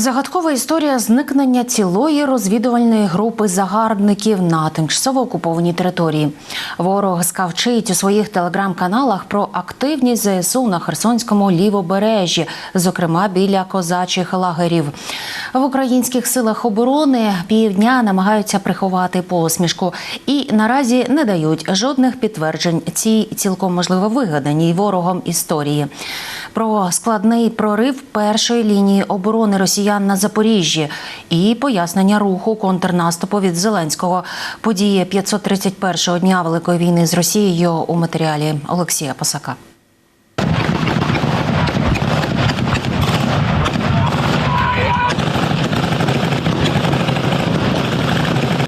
Загадкова історія зникнення цілої розвідувальної групи загарбників на тимчасово окупованій території. Ворог скавчить у своїх телеграм-каналах про активність ЗСУ на Херсонському лівобережжі, зокрема біля козачих лагерів. В українських силах оборони півдня намагаються приховати посмішку і наразі не дають жодних підтверджень цій цілком можливо вигаданій ворогом історії. Про складний прорив першої лінії оборони росіян на Запоріжжі і пояснення руху контрнаступу від Зеленського події 531-го дня Великої війни з Росією у матеріалі Олексія Посака.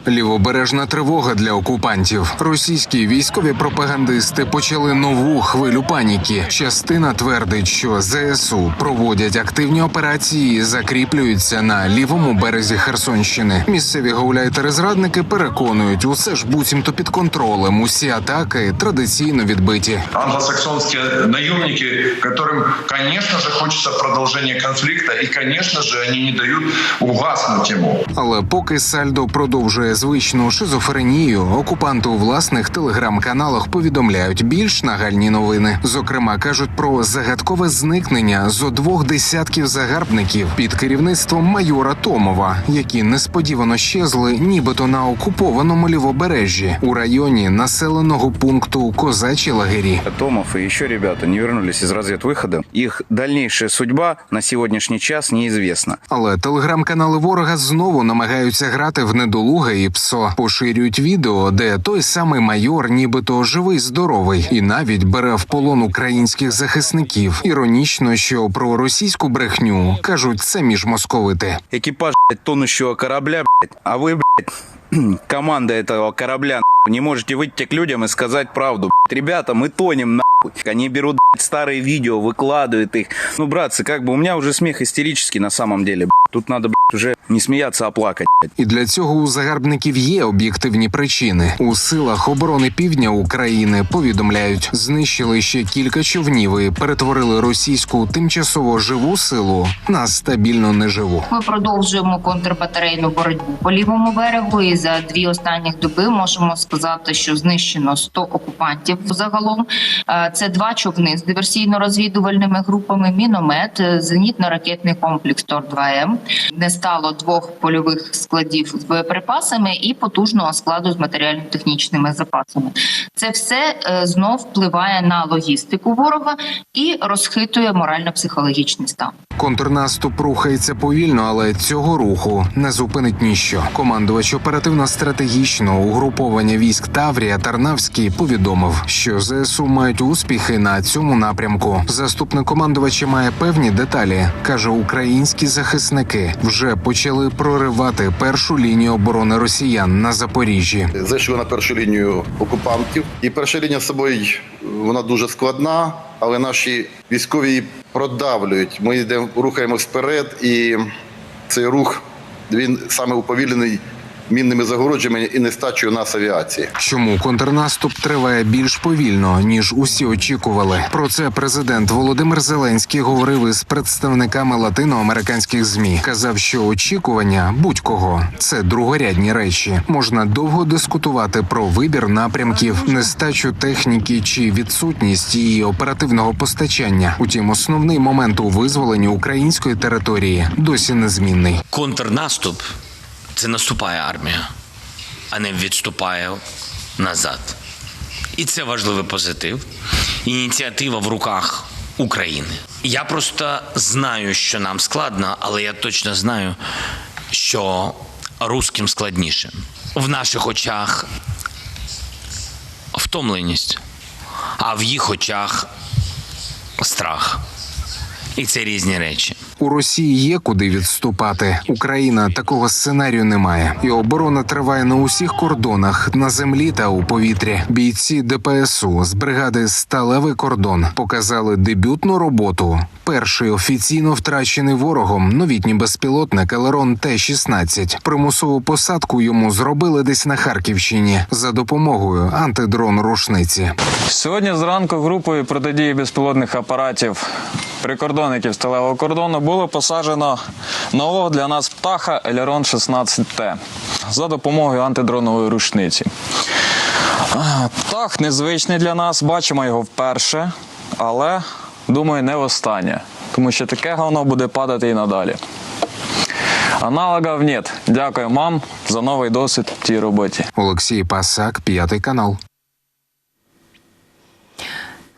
Лівобережна тривога для окупантів. Російські військові пропагандисти почали нову хвилю паніки. Частина твердить, що ЗСУ проводять активні операції, і закріплюються на лівому березі Херсонщини. Місцеві гауляйтери-зрадники переконують, усе ж буцімто під контролем. Усі атаки традиційно відбиті. англосаксонские наемники, которым, конечно же, хочется продолжения конфликта, и, конечно же, они не дают угаснуть ему. Але поки Сальдо продовжує звичну шизофренію, окупанти у власних телеграм-каналах повідомляють більш нагальні новини. Зокрема, кажуть про загадкове зникнення зо двох десятків загарбників під керівництвом майора Томова, які несподівано щезли, нібито на окупованому лівобережжі у районі населеного пункту Козачі лагері. Томов и еще ребята не вернулись из разведвыхода. Их дальнейшая судьба на сегодняшний час неизвестна. Але телеграм-канали ворога знову намагаються грати в недолуге і псо. Поширюють відео, де той самий майор, нібито живий, здоровий, і навіть бере в полон українських захисників. Іронічно, що про російську брехню кажуть самі ж московити. Экипаж блядь, тонущего корабля, блядь, а вы, блядь, команда этого корабля, нахуй, не можете выйти к людям и сказать правду. блядь. Ребята, мы тонем, нахуй. Они берут блядь, старые видео, выкладывают их. Ну, братцы, как бы у меня уже смех истерический на самом деле. блядь. Тут надо, блядь, уже не смеяться, а плакать. блядь. І для цього у загарбників є об'єктивні причини. У силах оборони півдня України повідомляють, знищили ще кілька човнів і перетворили російську тимчасово живу силу на стабільно неживу. Ми продовжуємо контрбатарейну боротьбу по лівому берегу. І за дві останніх доби можемо сказати, що знищено 100 окупантів. Загалом Е, це два човни з диверсійно-розвідувальними групами, міномет, е, зенітно-ракетний комплекс Тор 2 М. Не стало двох польових складів з боєприпасами і потужного складу з матеріально-технічними запасами. Це все е, знов впливає на логістику ворога і розхитує морально-психологічний стан. Контрнаступ рухається повільно, але цього руху не зупинить ніщо. Командувач оперативно-стратегічного угруповання військ Таврія Тарнавський повідомив, що ЗСУ мають успіхи на цьому напрямку. Заступник командувача має певні деталі. каже, українські захисники вже почали проривати першу лінію оборони росіян на Запоріжжі. зайшли на першу лінію окупантів. І перша лінія з собою вона дуже складна, але наші військові її продавлюють. Ми йдемо, рухаємось вперед, і цей рух він саме уповільнений мінними загородженнями і нестачею нас авіації. Чому контрнаступ триває більш повільно ніж усі очікували? Про це президент Володимир Зеленський говорив із представниками латиноамериканських змі. Казав, що очікування будь-кого це другорядні речі. Можна довго дискутувати про вибір напрямків, нестачу техніки чи відсутність її оперативного постачання. Утім, основний момент у визволенні української території досі незмінний. Контрнаступ це наступає армія, а не відступає назад. І це важливий позитив. Ініціатива в руках України. Я просто знаю, що нам складно, але я точно знаю, що русським складніше. В наших очах втомленість, а в їх очах страх. І це різні речі. У Росії є куди відступати. Україна такого сценарію не має, і оборона триває на усіх кордонах на землі та у повітрі. Бійці ДПСУ з бригади Сталевий кордон показали дебютну роботу. Перший офіційно втрачений ворогом новітній безпілотник Елерон Т-16. Примусову посадку йому зробили десь на Харківщині за допомогою антидрон рушниці. Сьогодні зранку групою протидії безпілотних апаратів прикордонників сталевого кордону було посаджено нового для нас птаха Елерон 16Т за допомогою антидронової рушниці. Птах незвичний для нас, бачимо його вперше, але думаю, не востаннє, тому що таке говно буде падати і надалі. Аналогів нет. Дякую вам за новий досвід в цій роботі. Олексій Пасак, п'ятий канал.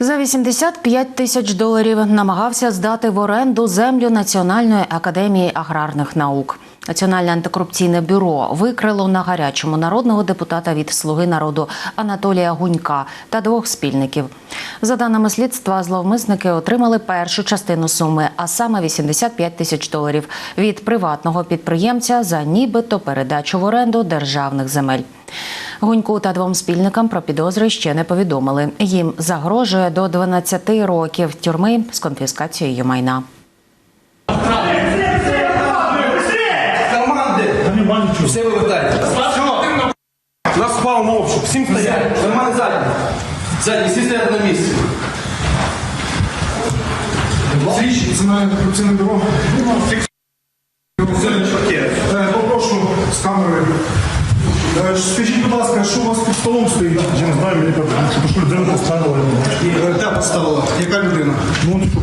За 85 тисяч доларів намагався здати в оренду землю Національної академії аграрних наук. Національне антикорупційне бюро викрило на гарячому народного депутата від Слуги народу Анатолія Гунька та двох спільників. За даними слідства, зловмисники отримали першу частину суми, а саме 85 тисяч доларів від приватного підприємця за нібито передачу в оренду державних земель. Гуньку та двом спільникам про підозри ще не повідомили. Їм загрожує до 12 років тюрми з конфіскацією майна. Все вивертайте. Все. Нас на обшук. Всім стоять. Нормально задні. Задні, всі стоять на місці. Слідчі Національне антикорупційне бюро. Е, Попрошу з камери. Е, Скажіть, будь ласка, що у вас під столом стоїть? Я не знаю, мені так, що людина поставила. Де поставила? Яка людина? Ну, що